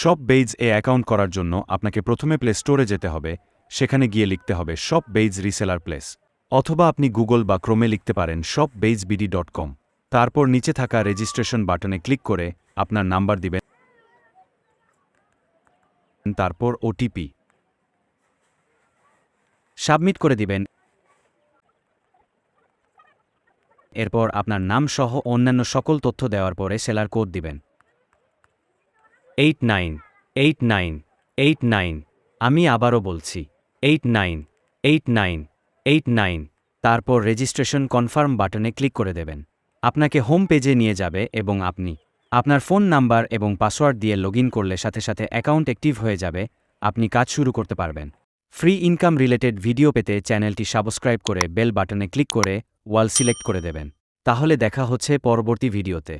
Shop beige এ account করার জন্য আপনাকে প্রথমে প্লে স্টোরে যেতে হবে, সেখানে গিয়ে লিখতে হবে শপ বেইজ রিসেলার প্লেস অথবা আপনি গুগল বা ক্রোমে লিখতে পারেন shop base BD dot com তারপর নিচে থাকা রেজিস্ট্রেশন বাটনে ক্লিক করে আপনার নাম্বার দিবেন, তারপর ওটিপি সাবমিট করে দিবেন। এরপর আপনার নাম সহ অন্যান্য সকল তথ্য দেওয়ার পরে সেলার কোড দিবেন। Eight nine eight nine eight nine আমি আবারও বলছি eight nine eight nine eight nine তারপর রেজিস্ট্রেশন কনফার্ম বাটনে ক্লিক করে দেবেন। আপনাকে হোম পেজে নিয়ে যাবে এবং আপনি আপনার ফোন নাম্বার এবং পাসওয়ার্ড দিয়ে লগ করলে সাথে সাথে অ্যাকাউন্ট অ্যাক্টিভ হয়ে যাবে, আপনি কাজ শুরু করতে পারবেন। ফ্রি ইনকাম রিলেটেড ভিডিও পেতে চ্যানেলটি সাবস্ক্রাইব করে বেল বাটনে ক্লিক করে ওয়াল সিলেক্ট করে দেবেন। তাহলে দেখা হচ্ছে পরবর্তী ভিডিওতে